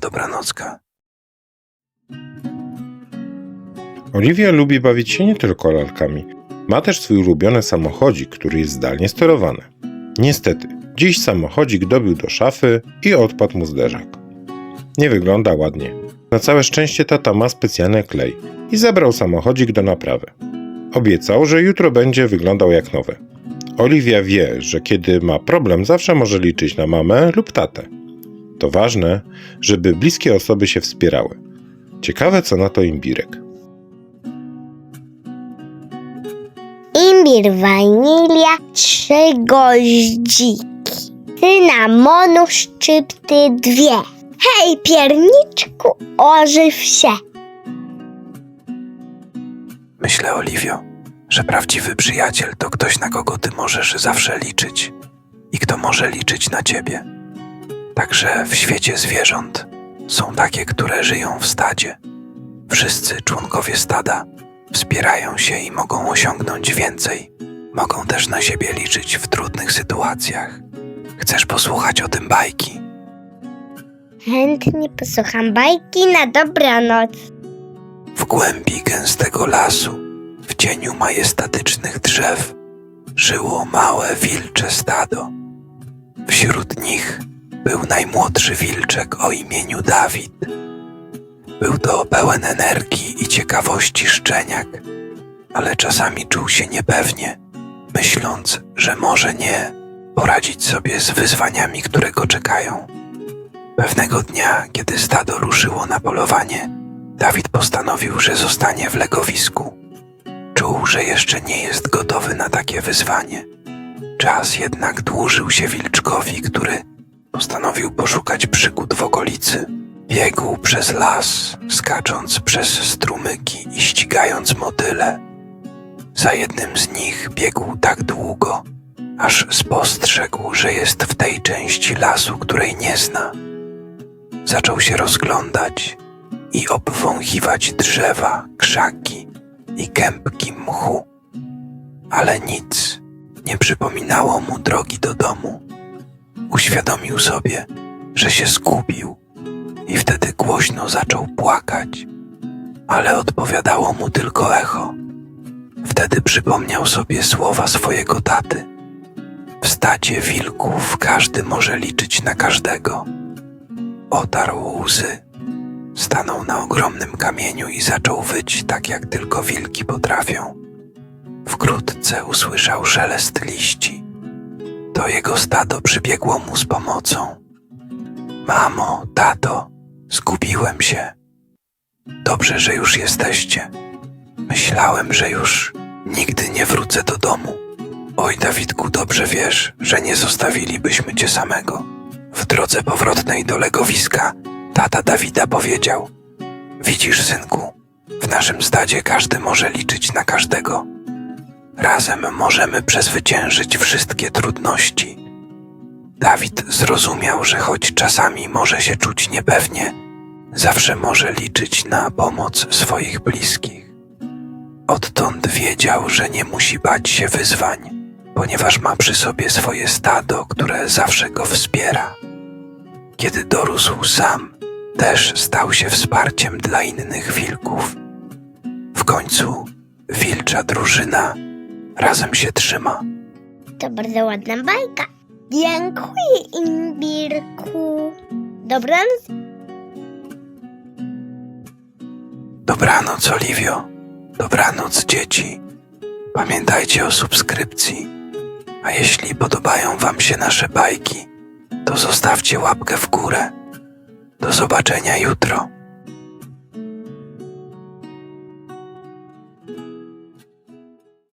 dobranocka. Oliwia lubi bawić się nie tylko lalkami. Ma też swój ulubiony samochodzik, który jest zdalnie sterowany. Niestety, dziś samochodzik dobił do szafy i odpadł mu zderzak. Nie wygląda ładnie. Na całe szczęście tata ma specjalny klej i zabrał samochodzik do naprawy. Obiecał, że jutro będzie wyglądał jak nowy. Oliwia wie, że kiedy ma problem, zawsze może liczyć na mamę lub tatę. To ważne, żeby bliskie osoby się wspierały. Ciekawe, co na to imbirek. Imbir, wanilia, trzy goździki. Cynamonu, szczypty dwie. Hej, pierniczku, ożyw się. Myślę, Oliwio, że prawdziwy przyjaciel to ktoś, na kogo ty możesz zawsze liczyć i kto może liczyć na ciebie. Także w świecie zwierząt są takie, które żyją w stadzie. Wszyscy członkowie stada wspierają się i mogą osiągnąć więcej. Mogą też na siebie liczyć w trudnych sytuacjach. Chcesz posłuchać o tym bajki? Chętnie posłucham bajki na dobranoc. W głębi gęstego lasu, w cieniu majestatycznych drzew, żyło małe wilcze stado. Wśród nich był najmłodszy wilczek o imieniu Dawid. Był to pełen energii i ciekawości szczeniak, ale czasami czuł się niepewnie, myśląc, że może nie poradzić sobie z wyzwaniami, które go czekają. Pewnego dnia, kiedy stado ruszyło na polowanie, Dawid postanowił, że zostanie w legowisku. Czuł, że jeszcze nie jest gotowy na takie wyzwanie. Czas jednak dłużył się wilczkowi, który postanowił poszukać przygód w okolicy. Biegł przez las, skacząc przez strumyki i ścigając motyle. Za jednym z nich biegł tak długo, aż spostrzegł, że jest w tej części lasu, której nie zna. Zaczął się rozglądać i obwąchiwać drzewa, krzaki i kępki mchu. Ale nic nie przypominało mu drogi do domu. Uświadomił sobie, że się zgubił i wtedy głośno zaczął płakać, ale odpowiadało mu tylko echo. Wtedy przypomniał sobie słowa swojego taty. W stadzie wilków każdy może liczyć na każdego. Otarł łzy Stanął na ogromnym kamieniu i zaczął wyć tak, jak tylko wilki potrafią. Wkrótce usłyszał szelest liści. To jego stado przybiegło mu z pomocą. Mamo, tato, zgubiłem się. Dobrze, że już jesteście. Myślałem, że już nigdy nie wrócę do domu. Oj, Dawidku, dobrze wiesz, że nie zostawilibyśmy cię samego. W drodze powrotnej do legowiska Tata Dawida powiedział: Widzisz, synku, w naszym stadzie każdy może liczyć na każdego. Razem możemy przezwyciężyć wszystkie trudności. Dawid zrozumiał, że choć czasami może się czuć niepewnie, zawsze może liczyć na pomoc swoich bliskich. Odtąd wiedział, że nie musi bać się wyzwań, ponieważ ma przy sobie swoje stado, które zawsze go wspiera. Kiedy dorósł sam, też stał się wsparciem dla innych wilków. W końcu wilcza drużyna razem się trzyma. To bardzo ładna bajka. Dziękuję, Imbirku. Dobranoc. Dobranoc, Oliwio. Dobranoc, dzieci. Pamiętajcie o subskrypcji. A jeśli podobają Wam się nasze bajki, to zostawcie łapkę w górę. Do zobaczenia jutro.